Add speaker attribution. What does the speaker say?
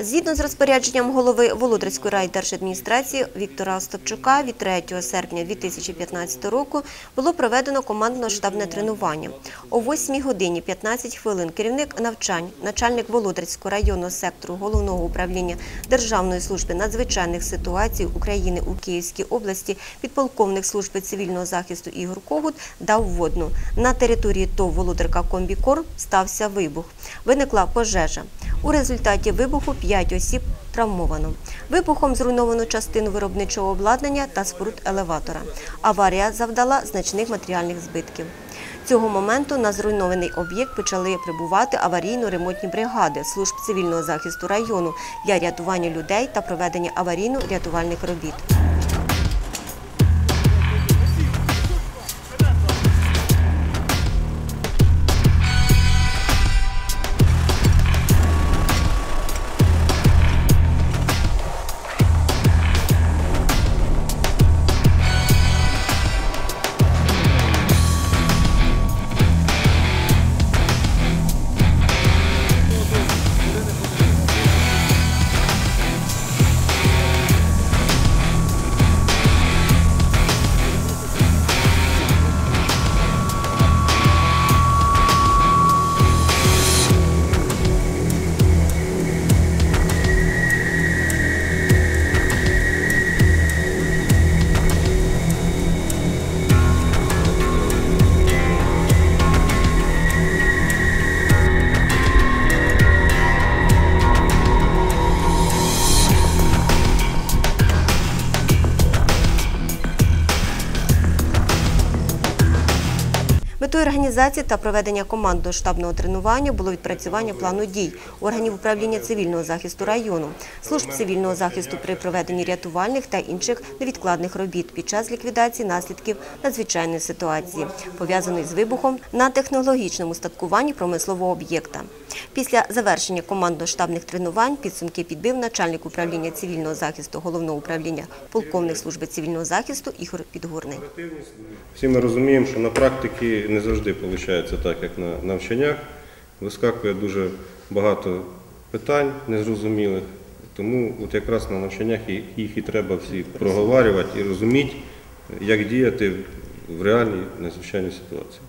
Speaker 1: Згідно з розпорядженням голови Володарської райдержадміністрації Віктора Остапчука від 3 серпня 2015 року було проведено командно-штабне тренування. О 8 годині 15 хвилин керівник навчань, начальник Володарського районного сектору Головного управління Державної служби надзвичайних ситуацій України у Київській області, підполковник служби цивільного захисту Ігор Когут дав водну. На території ТОВ Володарка Комбікор стався вибух. Виникла пожежа. У результаті вибуху 5 осіб травмовано. Вибухом зруйновано частину виробничого обладнання та споруд елеватора. Аварія завдала значних матеріальних збитків. Цього моменту на зруйнований об'єкт почали прибувати аварійно-ремонтні бригади служб цивільного захисту району для рятування людей та проведення аварійно-рятувальних робіт. Метою організації та проведення командного штабного тренування було відпрацювання плану дій органів управління цивільного захисту району, служб цивільного захисту при проведенні рятувальних та інших невідкладних робіт під час ліквідації наслідків надзвичайної ситуації, пов'язаної з вибухом на технологічному статкуванні промислового об'єкта. Після завершення командно-штабних тренувань підсумки підбив начальник управління цивільного захисту головного управління полковник служби цивільного захисту Ігор Підгорний.
Speaker 2: Всі ми розуміємо, що на практиці не завжди виходить так, як на навчаннях. Вискакує дуже багато питань незрозумілих. Тому от якраз на навчаннях їх і треба всі проговорювати і розуміти, як діяти в реальній надзвичайній ситуації.